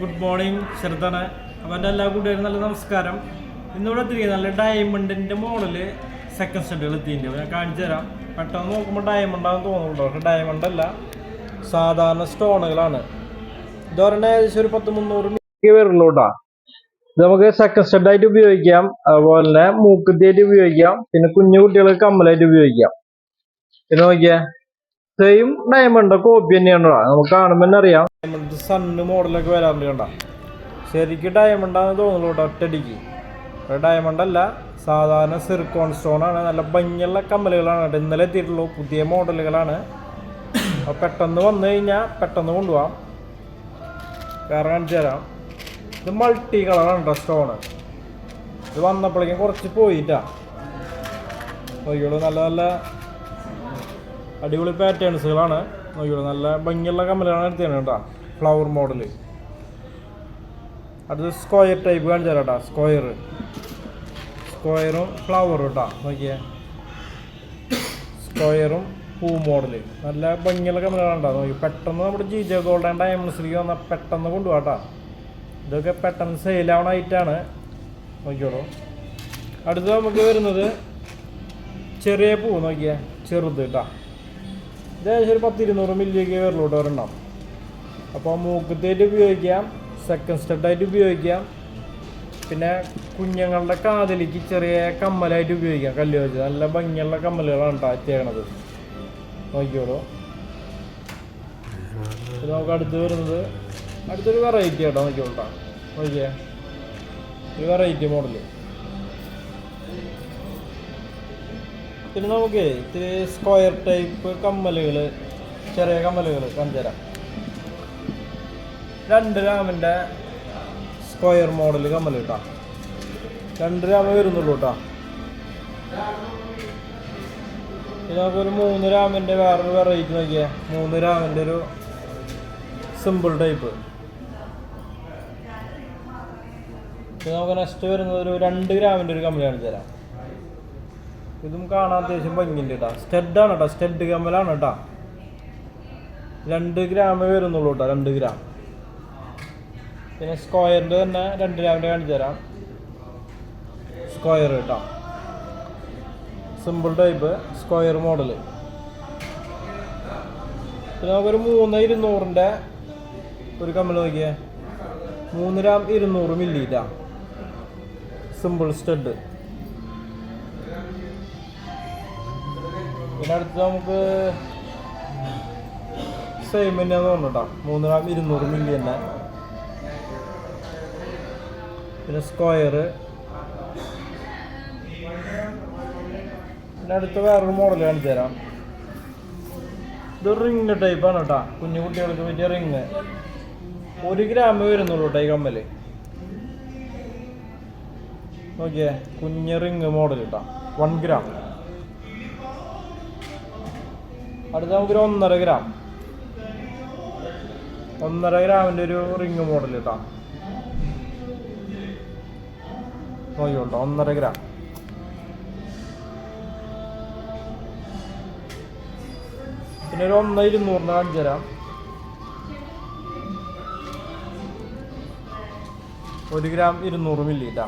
Good morning ചെറുതാണ്. അവന്റെ എല്ലാ കൂട്ടുകാരും നല്ല നമസ്കാരം. ഇന്നിവിടെ എത്തിയിരിക്കുന്നത് നല്ല ഡയമണ്ടിന്റെ മോഡൽ സെക്കൻഡ് സ്റ്റഡുകൾ എത്തിയിട്ടുണ്ട്. ഞാൻ കാണിച്ചു തരാം. പെട്ടെന്ന് നോക്കുമ്പോൾ ഡയമണ്ട് ആണെന്ന് തോന്നുന്നുണ്ടോ? പക്ഷേ ഡയമണ്ട് അല്ല. സാധാരണ സ്റ്റോണുകളാണ്. ഇതൊരെണ്ണം ഏകദേശം ഒരു പത്ത് മുന്നൂറ് മീറ്റർ വരുള്ളൂ ഇത് നമുക്ക് സെക്കൻഡ് സ്റ്റഡായിട്ട് ഉപയോഗിക്കാം. അതുപോലെ തന്നെ മൂക്കുത്തിയായിട്ട് ഉപയോഗിക്കാം. പിന്നെ കുഞ്ഞു കുട്ടികൾക്ക് കമ്മലായിട്ട് ഉപയോഗിക്കാം. പിന്നെ നോക്കിയേ. സെയിം ഡയമണ്ട് കോപ്പി തന്നെയാണ് നമുക്ക് കാണുമ്പോൾ തന്നെ അറിയാം. ഡയമണ്ട് സണ്ണ് മോഡലൊക്കെ വരാറുണ്ട് കണ്ട. ശരിക്കും ഡയമണ്ടാന്ന് തോന്നുള്ളൂ കേട്ടോ ഒറ്റടിക്ക് ഡയമണ്ട് അല്ല സാധാരണ സിർക്കോൺ സ്റ്റോൺ ആണ്. നല്ല ഭംഗിയുള്ള കമ്മലുകളാണ് കേട്ടോ. ഇന്നലെ എത്തിയിട്ടുള്ളൂ പുതിയ മോഡലുകളാണ്. അപ്പോൾ പെട്ടെന്ന് വന്നു കഴിഞ്ഞാൽ പെട്ടെന്ന് കൊണ്ടുപോകാം വേറെ കാണിച്ചു തരാം. ഇത് മൾട്ടി കളറാണ് കേട്ടോ സ്റ്റോണ് ഇത് വന്നപ്പോഴേക്കും കുറച്ച് പോയിട്ടാ. നല്ല നല്ല അടിപൊളി പാറ്റേൺസുകളാണ്. നോക്കിയോളൂ നല്ല ഭംഗിയുള്ള കമ്മലാണ് എടുത്തതാണ് കേട്ടോ ഫ്ലവർ മോഡൽ അടുത്ത് സ്ക്വയർ ടൈപ്പ് കാണിച്ചു തരാം കേട്ടോ സ്ക്വയർ സ്ക്വയറും ഫ്ലവറും കേട്ടോ നോക്കിയേ. സ്ക്വയറും പൂ മോഡൽ നല്ല ഭംഗിയുള്ള കമ്മലാണ് കേട്ടോ നോക്കി പെട്ടെന്ന് നമ്മുടെ ജി ജെ ഗോൾഡ് ആൻഡ് ഡയമണ്ട്സിലേക്ക് വന്നാൽ പെട്ടെന്ന് കൊണ്ടുപോകാം ഇതൊക്കെ പെട്ടെന്ന് സെയിലാവണ ഐറ്റാണ് നോക്കിയോളൂ അടുത്ത് നമുക്ക് വരുന്നത് ചെറിയ പൂ നോക്കിയേ ചെറുത് കേട്ടോ. ഏകദേശം ഒരു പത്ത് ഇരുന്നൂറ് മില്ലിയൊക്കെ വരുള്ളൂ വരണ്ടാവും അപ്പോൾ മൂക്കത്തേറ്റ് ഉപയോഗിക്കാം സെക്കൻഡ് സ്റ്റെഡായിട്ട് ഉപയോഗിക്കാം. പിന്നെ കുഞ്ഞുങ്ങളുടെ കാതിലേക്ക് ചെറിയ കമ്മലായിട്ട് ഉപയോഗിക്കാം കല്ല് വെച്ച്. നല്ല ഭംഗിയുള്ള കമ്മലുകളാണ് കേട്ടോ ചെയ്യണത് നോക്കിയോളൂ നമുക്ക് അടുത്ത് വരുന്നത് അടുത്തൊരു വെറൈറ്റി കേട്ടോ നോക്കിയോളൂ കേട്ടോ നോക്കിയേ. ഒരു വെറൈറ്റി മോഡൽ പിന്നെ നമുക്ക് ഇത്തിരി സ്ക്വയർ ടൈപ്പ് കമ്മലുകൾ ചെറിയ കമ്മലുകൾ കാണിച്ചു തരാം രണ്ട് രാമിന്റെ സ്ക്വയർ മോഡൽ കമ്മൽ കേട്ടോ. രണ്ട് രാമ വരുന്നുള്ളൂ കേട്ടോ. പിന്നെ നമുക്കൊരു മൂന്ന് രാമിന്റെ വേറൊരു വെറൈറ്റി നോക്കിയേ. മൂന്ന് രാമിന്റെ ഒരു സിമ്പിൾ ടൈപ്പ് പിന്നെ നമുക്ക് നെക്സ്റ്റ് വരുന്നത് ഒരു രണ്ട് ഗ്രാമിന്റെ ഒരു കമ്മൽ കാണിച്ചു തരാം ഇതും കാണാൻ അത്യാവശ്യം ഭംഗിയുണ്ട് കേട്ടോ. ആണ് കേട്ടോ. സ്റ്റെഡ് കമ്മലാണ് കേട്ടോ. രണ്ട് ഗ്രാമേ വരുന്നുള്ളൂ കേട്ടോ. രണ്ട് ഗ്രാം പിന്നെ സ്ക്വയറിന്റെ തന്നെ രണ്ട് ഗ്രാമിന്റെ കാണിച്ചു തരാം. സ്ക്വയർ കേട്ടോ. സിമ്പിൾ ടൈപ്പ് സ്ക്വയർ മോഡൽ പിന്നെ നമുക്കൊരു മൂന്ന് ഇരുന്നൂറിന്റെ ഒരു കമ്മൽ നോക്കിയേ. മൂന്ന് ഗ്രാം ഇരുന്നൂറ് മില്ലിയിട്ടാ സിമ്പിൾ സ്റ്റഡ് പിന്നെ അടുത്ത് നമുക്ക് സെയിം തന്നെയാന്ന് തോന്നുന്നു കേട്ടോ മൂന്ന് ഗ്രാം ഇരുന്നൂറ് മില്ലി തന്നെ. പിന്നെ സ്ക്വയർ പിന്നെ അടുത്ത വേറൊരു മോഡൽ കാണിച്ചു തരാം. ഇത് റിങ് ടൈപ്പാണ് കേട്ടോ കുഞ്ഞു കുട്ടികൾക്ക് പറ്റിയ റിങ് ഒരു ഗ്രാം വരുന്നുള്ളൂ കേട്ടോ ഈ കമ്മൽ. നോക്കിയേ കുഞ്ഞ് റിങ് മോഡൽ കേട്ടോ വൺ ഗ്രാം അടുത്ത നമുക്കൊരു ഒന്നര ഗ്രാം. ഒന്നര ഗ്രാമിന്റെ ഒരു റിങ് മോഡൽ കേട്ടോ. നോക്കിക്കോട്ടോ ഒന്നര ഗ്രാം. പിന്നെ ഒരു ഒന്ന് ഇരുന്നൂറിന് തരാം ഒരു ഗ്രാം ഇരുന്നൂറ് മില്ലി കേട്ടാ.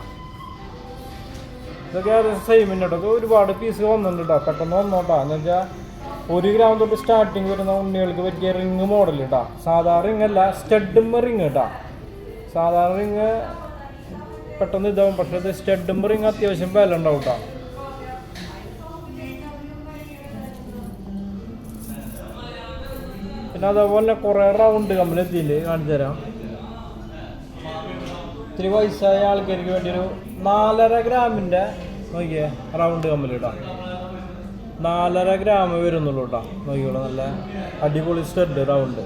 ഇതൊക്കെ ഏകദേശം സെയിം കേട്ടോ. ഒരുപാട് പീസ് വന്നിട്ടുണ്ട് കേട്ടോ. പെട്ടെന്ന് ഒന്നോട്ടാ എന്ന് വെച്ചാൽ ഒരു ഗ്രാം തൊട്ട് സ്റ്റാർട്ടിങ് വരുന്ന ഉണ്ണികൾക്ക് പറ്റിയ റിങ് മോഡൽ കേട്ടോ സാധാരണ റിങ് അല്ല സ്റ്റഡുമ്പ് റിങ് കേട്ടോ സാധാരണ റിങ് പെട്ടെന്ന് ഇതാവും പക്ഷെ ഇത് സ്റ്റഡുമ്പ് റിങ് അത്യാവശ്യം വില ഉണ്ടാവും കേട്ടോ പിന്നെ അതേപോലെ കുറേ റൗണ്ട് കമ്പലെത്തിയില്ലേ കാണിച്ചു തരാം. ഇത്തിരി വയസ്സായ ആൾക്കാർക്ക് വേണ്ടി ഒരു നാലര ഗ്രാമിന്റെ നോക്കിയേ റൗണ്ട് കമ്പനി കേട്ടോ നാലര ഗ്രാം വരുന്നുള്ളൂ കേട്ടോ. നോക്കിയോളൂ നല്ല അടിപൊളി സ്റ്റഡ് റൗണ്ട്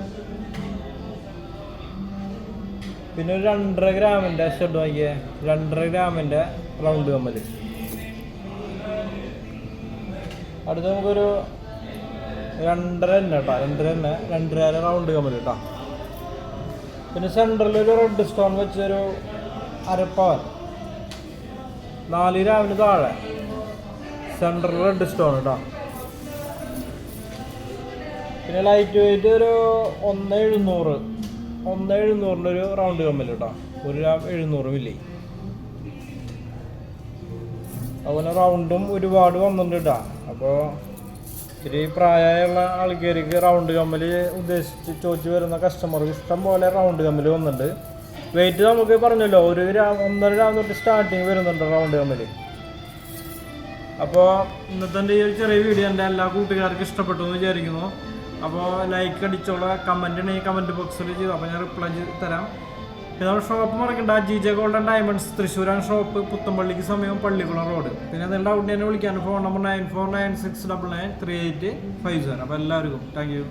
പിന്നെ ഒരു രണ്ടര ഗ്രാമിന്റെ സ്റ്റഡ് നോക്കിയേ രണ്ടര ഗ്രാമിന്റെ റൗണ്ട് കമ്മൽ അടുത്ത് നമുക്കൊരു രണ്ടര തന്നെ കേട്ടോ. രണ്ടര തന്നെ. രണ്ടര റൗണ്ട് കമ്മൽ കേട്ടോ. പിന്നെ സെന്ററിൽ ഒരു റെഡ് സ്റ്റോൺ വെച്ചൊരു അരപ്പവൻ. നാല് ഗ്രാമിന് താഴെ. സെൻട്രൽ റെഡ് സ്റ്റോൺ കേട്ടോ പിന്നെ ലൈറ്റ് വെയിറ്റ് ഒരു ഒന്ന് എഴുന്നൂറ്. ഒന്ന് എഴുന്നൂറിന്റെ ഒരു റൗണ്ട് കമ്മൽ കേട്ടോ ഒരു എഴുന്നൂറ് മില്ലി അതുപോലെ റൗണ്ടും ഒരുപാട് വന്നിട്ടുണ്ട് കേട്ടോ അപ്പോൾ ഇത്തിരി പ്രായമുള്ള ആൾക്കാർക്ക് റൗണ്ട് കമ്മൽ ഉദ്ദേശിച്ച് ചോദിച്ചു വരുന്ന കസ്റ്റമർക്ക് ഇഷ്ടം പോലെ റൗണ്ട് കമ്മൽ വന്നിട്ടുണ്ട്. വെയിറ്റ് നമുക്ക് പറഞ്ഞല്ലോ ഒരു ഒന്നര ഗ്രാം തൊട്ട് സ്റ്റാർട്ടിങ് വരുന്നുണ്ട് റൗണ്ട് കമ്മൽ അപ്പോൾ ഇന്നത്തെ എന്റെ ഈ ഒരു ചെറിയ വീഡിയോ എന്റെ എല്ലാ കൂട്ടുകാർക്കും ഇഷ്ടപ്പെട്ടു എന്ന് വിചാരിക്കുന്നു. അപ്പോൾ ലൈക്ക് അടിച്ചോളെ കമന്റ് ഉണ്ടെങ്കിൽ കമന്റ് ബോക്സിൽ ചെയ്തു. അപ്പോൾ ഞാൻ റിപ്ലൈ ചെയ്ത് തരാം. പിന്നെ നമ്മുടെ ഷോപ്പ് മറക്കണ്ട. ജി ജെ ഗോൾഡൻ ഡയമണ്ട്സ് തൃശ്ശൂരാണ് ഷോപ്പ് പുത്തമ്പള്ളിക്ക് സമയം പള്ളിക്കുളം റോഡ് പിന്നെ നിങ്ങളുടെ അവിടെ തന്നെ വിളിക്കാൻ phone number nine four nine six double nine three eight five seven അപ്പോൾ എല്ലാവർക്കും താങ്ക് യു